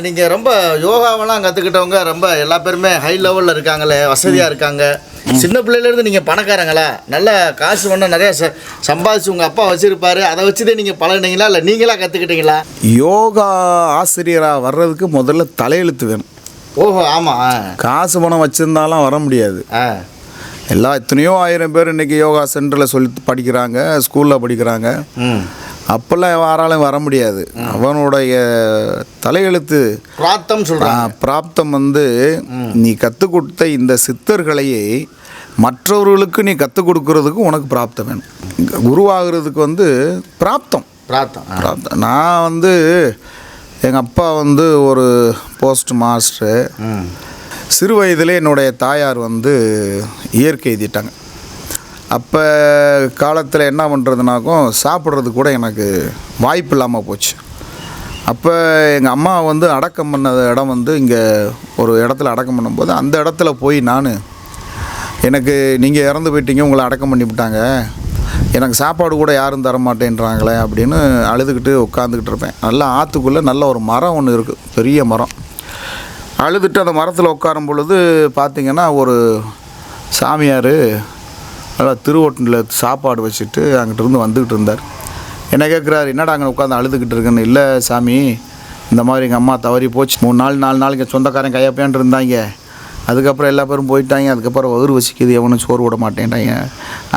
நீங்கள் ரொம்ப யோகாவெல்லாம் கற்றுக்கிட்டவங்க ரொம்ப எல்லா பேருமே ஹை லெவலில் இருக்காங்களே வசதியாக இருக்காங்க. சின்ன பிள்ளையிலேருந்து நீங்கள் பணக்காரங்களா? நல்ல காசு வேணால் நிறையா ச சம்பாதிச்சு உங்கள் அப்பா வச்சுருப்பாரு. அதை வச்சுதே நீங்கள் பழகினீங்களா? இல்லை நீங்களா கற்றுக்கிட்டீங்களா யோகா ஆசிரியராக வர்றதுக்கு முதல்ல தலையெழுத்து வேணும். ஓஹோ ஆமாம் காசு பணம் வச்சுருந்தாலாம் வர முடியாது. ஆ. எல்லா எத்தனையோ ஆயிரம் பேர் இன்றைக்கி யோகா சென்டரில் சொல்லி படிக்கிறாங்க ஸ்கூலில் படிக்கிறாங்க. அப்போல்லாம் யாராலும் வர முடியாது. அவனுடைய தலையெழுத்து பிராத்தம் ஆ, சொல்கிறாங்க பிராப்தம் வந்து நீ கற்றுக் கொடுத்த இந்த சித்தர்களையே மற்றவர்களுக்கு நீ கற்றுக் கொடுக்கறதுக்கு உனக்கு பிராப்தம் வேணும். குருவாகிறதுக்கு வந்து பிராப்தம். பிராத்தம் ஆ. பிராப்தம். நான் வந்து எங்கள் அப்பா வந்து ஒரு போஸ்ட் மாஸ்டரு. சிறு வயதிலே என்னுடைய தாயார் வந்து இயற்கை எழுதிட்டாங்க. அப்போ காலத்தில் என்ன பண்ணுறதுனாக்கும் சாப்பிட்றது கூட எனக்கு வாய்ப்பு இல்லாமல் போச்சு. அப்போ எங்கள் அம்மா வந்து அடக்கம் பண்ண இடம் வந்து இங்கே ஒரு இடத்துல அடக்கம் பண்ணும்போது அந்த இடத்துல போய் நான் எனக்கு நீங்கள் இறந்து போயிட்டீங்க உங்களை அடக்கம் பண்ணி விட்டாங்க எனக்கு சாப்பாடு கூட யாரும் தர மாட்டேன்றாங்களே அப்படின்னு அழுதுகிட்டு உட்காந்துக்கிட்டு இருப்பேன். நல்லா ஆற்றுக்குள்ளே நல்ல ஒரு மரம் ஒன்று இருக்குது பெரிய மரம். அழுதுட்டு அந்த மரத்தில் உட்காரும் பொழுது பார்த்தீங்கன்னா ஒரு சாமியார் நல்லா திருவொட்டில் சாப்பாடு வச்சுட்டு அங்கிட்டிருந்து வந்துக்கிட்டு இருந்தார். என்ன கேட்குறாரு? என்னடா அங்கே உட்காந்து அழுதுகிட்டு இருக்குன்னு? இல்லை சாமி இந்த மாதிரி எங்கள் அம்மா தவறி போச்சு. மூணு நாள் நாலு நாளைக்கு சொந்தக்காரன் கையப்பேன் இருந்தாங்க. அதுக்கப்புறம் எல்லா பேரும் போயிட்டாங்க. அதுக்கப்புறம் வயிறு வசிக்குது. எவனும் சோறு விட மாட்டேன்ட்டாங்க.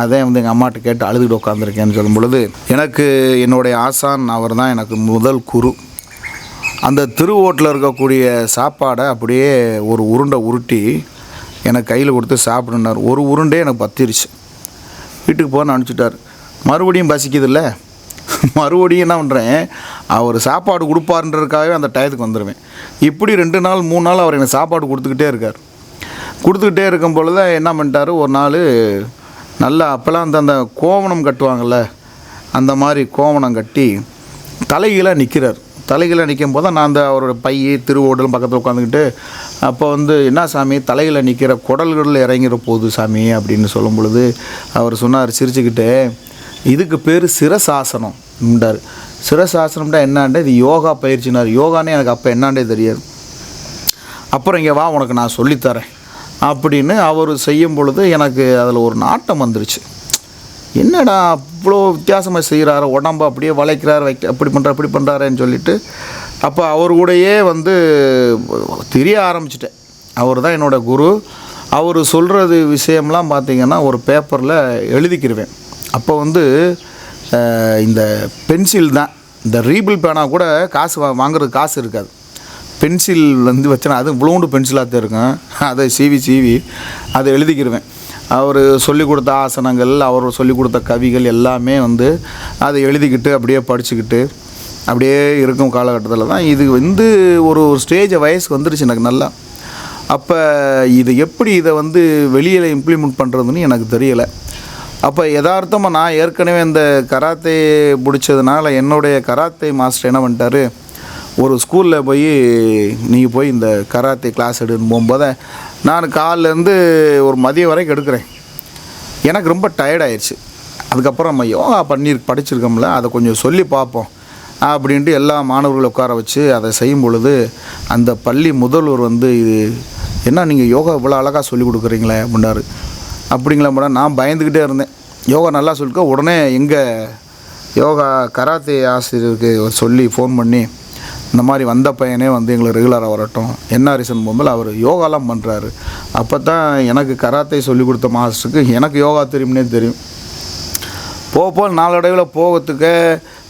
அதான் வந்து எங்கள் அம்மாட்ட கேட்டு அழுதுகிட்டு உட்காந்துருக்கேன்னு சொல்லும் பொழுது எனக்கு என்னுடைய ஆசான் அவர் தான் எனக்கு முதல் குரு. அந்த திருவோட்டில் இருக்கக்கூடிய சாப்பாடை அப்படியே ஒரு உருண்டை உருட்டி எனக்கு கையில் கொடுத்து சாப்பிடுனார். ஒரு உருண்டே எனக்கு பத்திருச்சு. வீட்டுக்கு போகணும்னு அனுப்பிச்சிட்டார். மறுபடியும் பசிக்குதுல்ல? மறுபடியும் என்ன பண்ணுறேன் அவர் சாப்பாடு கொடுப்பாருன்றதுக்காகவே அந்த டயத்துக்கு வந்துடுவேன் இப்படி ரெண்டு நாள் மூணு நாள் அவர் எனக்கு சாப்பாடு கொடுத்துக்கிட்டே இருக்கார். கொடுத்துக்கிட்டே இருக்கும் பொழுது என்ன பண்ணிட்டாரு? ஒரு நாள் நல்லா அப்போல்லாம் அந்த அந்த கோவணம் கட்டுவாங்கள்ல அந்த மாதிரி கோவணம் கட்டி தலைகீழாக நிற்கிறார் தலைகீழாக நிற்கும் போது நான் அந்த அவரோட பை திருவோடலும் பக்கத்தில் உட்காந்துக்கிட்டு அப்போ வந்து என்ன சாமி தலையில் நிற்கிற குடல்களில் இறங்கிற போது சாமி அப்படின்னு சொல்லும் பொழுது அவர் சொன்னார் சிரிச்சுக்கிட்டு இதுக்கு பேர் சிரசாசனம் சிரசாசனம்டா என்னான்டா இது யோகா பயிற்சினார். யோகானே எனக்கு அப்போ என்னாண்டே தெரியாது. அப்புறம் இங்கே வா உனக்கு நான் சொல்லித்தரேன் அப்படின்னு அவர் செய்யும் பொழுது எனக்கு அதில் ஒரு நாட்டம் வந்துருச்சு. என்னடா அவ்வளோ வித்தியாசமாக செய்கிறாரு உடம்ப அப்படியே வளைக்கிறாரு வைக்க அப்படி பண்ணுறாரு அப்படி பண்ணுறாருன்னு சொல்லிட்டு அப்போ அவர் கூடயே வந்து தெரிய ஆரம்பிச்சிட்டேன். அவர் தான் என்னோட குரு. அவர் சொல்கிறது விஷயம்லாம் பார்த்திங்கன்னா ஒரு பேப்பரில் எழுதிக்கிருவேன். அப்போ வந்து இந்த பென்சில் தான். இந்த ரீபிள் பேனா கூட காசு வா வாங்குறதுக்கு காசு இருக்காது. பென்சில் வந்து வச்சேன்னா அது இவ்வளோண்டு பென்சிலாக தான் இருக்கும். அதை சீவி சீவி அதை எழுதிக்கிருவேன். அவர் சொல்லி கொடுத்த ஆசனங்கள் அவர் சொல்லி கொடுத்த கவிகள் எல்லாமே வந்து அதை எழுதிக்கிட்டு அப்படியே படிச்சுக்கிட்டு அப்படியே இருக்கும் காலகட்டத்தில் தான். இது வந்து ஒரு ஒரு ஸ்டேஜ் வயசுக்கு வந்துருச்சு எனக்கு நல்லா. அப்போ இது எப்படி இதை வந்து வெளியில் இம்ப்ளிமெண்ட் பண்ணுறதுன்னு எனக்கு தெரியலை. அப்போ யதார்த்தமாக நான் ஏற்கனவே இந்த கராத்தே பிடிச்சதுனால என்னுடைய கராத்தே மாஸ்டர் என்ன பண்ணிட்டாரு? ஒரு ஸ்கூலில் போய் நீங்கள் போய் இந்த கராத்தே கிளாஸ் எடுன்னு போகும்போது நான் காலிலேருந்து ஒரு மதியம் வரைக்கும் எடுக்கிறேன். எனக்கு ரொம்ப டயர்டாயிடுச்சு அதுக்கப்புறம் நம்ம யோகா பண்ணி படிச்சிருக்கோம்ல அதை கொஞ்சம் சொல்லி பார்ப்போம். அப்படின்ட்டு எல்லா மாணவர்களை உட்கார வச்சு அதை செய்யும் பொழுது அந்த பள்ளி முதல்வர் வந்து இது என்ன நீங்கள் யோகா இவ்வளோ அழகாக சொல்லி கொடுக்குறீங்களே அப்படின்னாரு அப்படிங்களா மேடம் நான் பயந்துக்கிட்டே இருந்தேன். யோகா நல்லா சொல்லிக்க. உடனே எங்கள் யோகா கராத்தே ஆசிரியருக்கு சொல்லி ஃபோன் பண்ணி இந்த மாதிரி வந்த பையனே வந்து எங்களை ரெகுலராக வரட்டும். என்ன ரீசன் போகும்போது அவர் யோகாலாம் பண்ணுறாரு அப்போ தான் எனக்கு கராத்தே சொல்லி கொடுத்த மாஸ்டருக்கு எனக்கு யோகா தெரியும்னே தெரியும். போக போக நாளடைவில் போகிறதுக்கு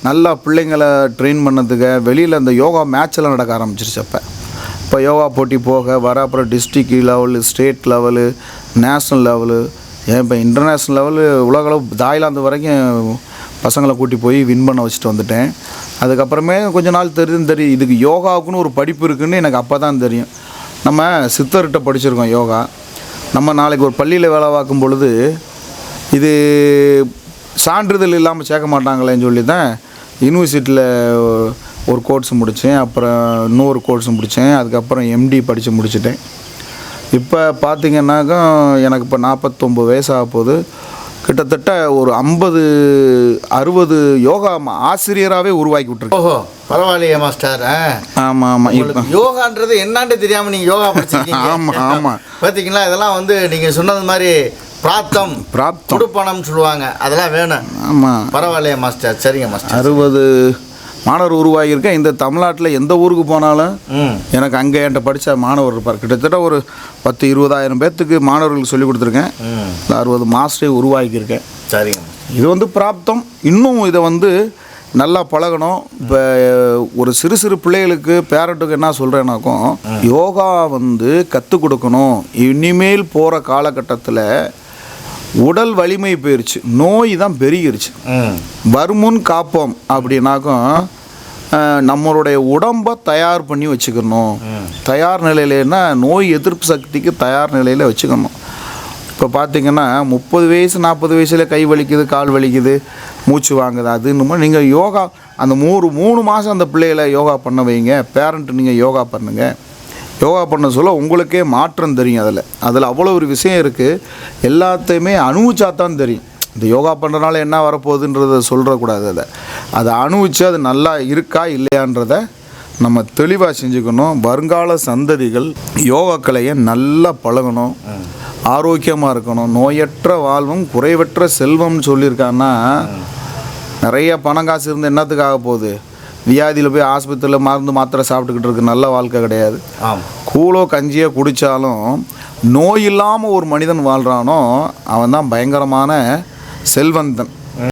நல்லா பிள்ளைங்களை ட்ரெயின் பண்ணதுக்கு வெளியில் அந்த யோகா மேட்செல்லாம் நடக்க ஆரம்பிச்சிருச்சு அப்போ. இப்போ யோகா போட்டி போக வர அப்புறம் district level state level national level ஏன் இப்போ இன்டர்நேஷ்னல் லெவலு உலக அளவு தாய்லாந்து வரைக்கும் பசங்களை கூட்டி போய் வின் பண்ண வச்சுட்டு வந்துட்டேன். அதுக்கப்புறமே கொஞ்ச நாள் தெரியும் தெரியும். இதுக்கு யோகாவுக்குன்னு ஒரு படிப்பு இருக்குன்னு எனக்கு அப்போ தான் தெரியும். நம்ம சித்தர்கிட்ட படிச்சிருக்கோம் யோகா. நம்ம நாளைக்கு ஒரு பள்ளியில் வேலை பார்க்கும் பொழுது இது சான்றிதழ் இல்லாமல் சேர்க்க மாட்டாங்களேன்னு சொல்லி தான் யூனிவர்சிட்டியில் ஒரு கோர்ஸ் முடித்தேன் அப்புறம் இன்னொரு கோர்ஸ் முடித்தேன் அதுக்கப்புறம் எம்டி படித்து முடிச்சிட்டேன் இப்போ பார்த்தீங்கன்னாக்கா எனக்கு இப்போ நாற்பத்தொம்பது வயசாக போகுது கிட்டத்தட்ட ஒரு ஐம்பது அறுபது யோகா ஆசிரியராகவே உருவாக்கி விட்டுருக்கேன் ஓஹோ பரவாயில்லையே மாஸ்டர். ஆமாம் ஆமாம் இப்போ யோகான்றது என்னன்னு தெரியாம நீங்க யோகா படிச்சிருக்கீங்க ஆமா, ஆமா. பாத்தீங்களா இதெல்லாம் வந்து நீங்க சொன்னது மாதிரி பிராப்தம். பிராப்தம். துடுப்பணம் சொல்லுவாங்க. அதெல்லாம் வேணும். ஆமாம் பரவாயில்லையே மாஸ்டர். சரிங்க மாஸ்டர். அறுபது மாணவர் உருவாகியிருக்கேன் இந்த தமிழ்நாட்டில் எந்த ஊருக்கு போனாலும் எனக்கு அங்கே என்கிட்ட படித்த மாணவர் இருப்பார். கிட்டத்தட்ட ஒரு பத்து இருபதாயிரம் பேர்த்துக்கு மாணவர்களுக்கு சொல்லிக் கொடுத்துருக்கேன். அறுபது மாஸ்டரை உருவாக்கியிருக்கேன் சரிங்க இது வந்து பிராப்தம். இன்னும் இதை வந்து நல்லா பழகணும். இப்போ ஒரு சிறு சிறு பிள்ளைகளுக்கு பேரண்ட்டுக்கு என்ன சொல்கிறேன்னாக்கும் யோகா வந்து கற்றுக் கொடுக்கணும். இனிமேல் போகிற காலகட்டத்தில் உடல் வலிமை போயிருச்சு. நோய் தான் பெருகிருச்சு. வருமுன் காப்போம் அப்படின்னாக்கும் நம்மளுடைய உடம்பை தயார் பண்ணி வச்சுக்கணும். தயார் நிலையிலன்னா நோய் எதிர்ப்பு சக்திக்கு தயார் நிலையில் வச்சுக்கணும். இப்போ பார்த்தீங்கன்னா முப்பது வயசு நாற்பது வயசில் கை வலிக்குது கால் வலிக்குது மூச்சு வாங்குது அதுன்னு நீங்கள் யோகா அந்த மூணு மூணு மாதம் அந்த பிள்ளைகளை யோகா பண்ண வைங்க. பேரண்ட் நீங்கள் யோகா பண்ணுங்கள் யோகா பண்ண சொல்ல உங்களுக்கே மாற்றம் தெரியும் அதில். அதில் அவ்வளோ ஒரு விஷயம் இருக்குது எல்லாத்தையுமே அனுபவிச்சா தான் தெரியும். இந்த யோகா பண்ணுறனால என்ன வரப்போகுதுன்றத சொல்கிறக்கூடாது அதை. அதை அனுபவித்து அது நல்லா இருக்கா இல்லையான்றத நம்ம தெளிவாக செஞ்சுக்கணும். வருங்கால சந்ததிகள் யோகாக்கலையை நல்லா பழகணும். ஆரோக்கியமாக இருக்கணும். நோயற்ற வாழ்வும் குறைவற்ற செல்வம்னு சொல்லியிருக்காங்கன்னா நிறைய பணம் காசு இருந்து என்னத்துக்காக போகுது? வியாதியில் போய் ஆஸ்பத்திரியில் மருந்து மாத்திரை சாப்பிட்டுக்கிட்டு இருக்கு நல்ல வாழ்க்கை கிடையாது. கூழோ கஞ்சியோ குடித்தாலும் நோய் இல்லாமல் ஒரு மனிதன் வாழ்கிறானோ அவன் தான் பயங்கரமான செல்வந்தன்.